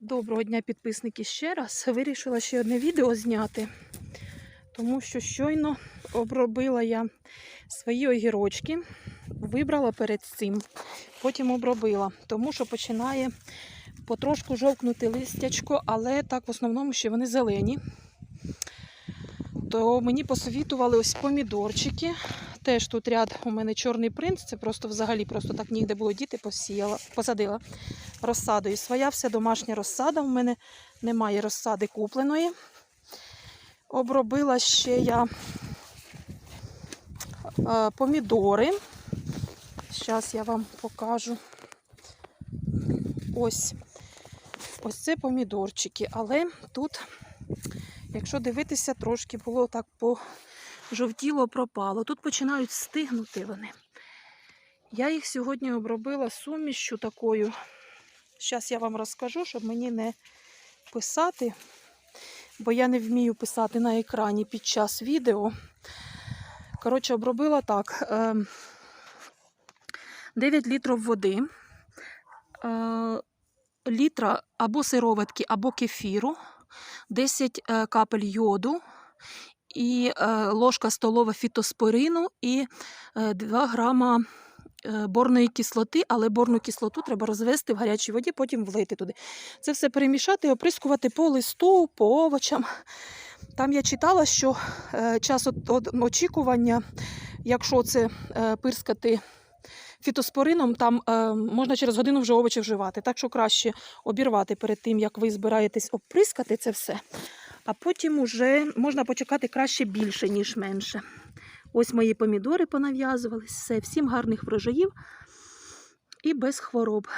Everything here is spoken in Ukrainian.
Доброго дня, підписники, ще раз. Вирішила ще одне відео зняти, тому що щойно обробила я свої огірочки, вибрала перед цим, потім обробила, тому що починає потрошку жовкнути листячко, але так в основному ще вони зелені. То мені посовітували ось помідорчики. Теж тут ряд у мене чорний принц, це просто взагалі просто так нігде було діти, посіяла, посадила розсадою. Своя вся домашня розсада. В мене немає розсади купленої. Обробила ще я е, помідори. Зараз я вам покажу. Ось. Ось це помідорчики. Але тут, якщо дивитися, трошки було так пожовтіло, пропало. Тут починають стигнути вони. Я їх сьогодні обробила сумішю такою. Зараз я вам розкажу, щоб мені не писати, бо я не вмію писати на екрані під час відео. Коротше, обробила так: е, 9 літрів води, е, літра або сироватки, або кефіру, 10 е, капель йоду. І е, ложка столова фітоспорину і е, 2 грама е, борної кислоти, але борну кислоту треба розвести в гарячій воді, потім влити туди. Це все перемішати, оприскувати по листу, по овочам. Там я читала, що час очікування, якщо це пирскати фітоспорином, там е, можна через годину вже овочі вживати. Так що краще обірвати перед тим, як ви збираєтесь оприскати це все. А потім уже можна почекати краще більше, ніж менше. Ось мої помідори понав'язувались. Все, всім гарних врожаїв і без хвороб.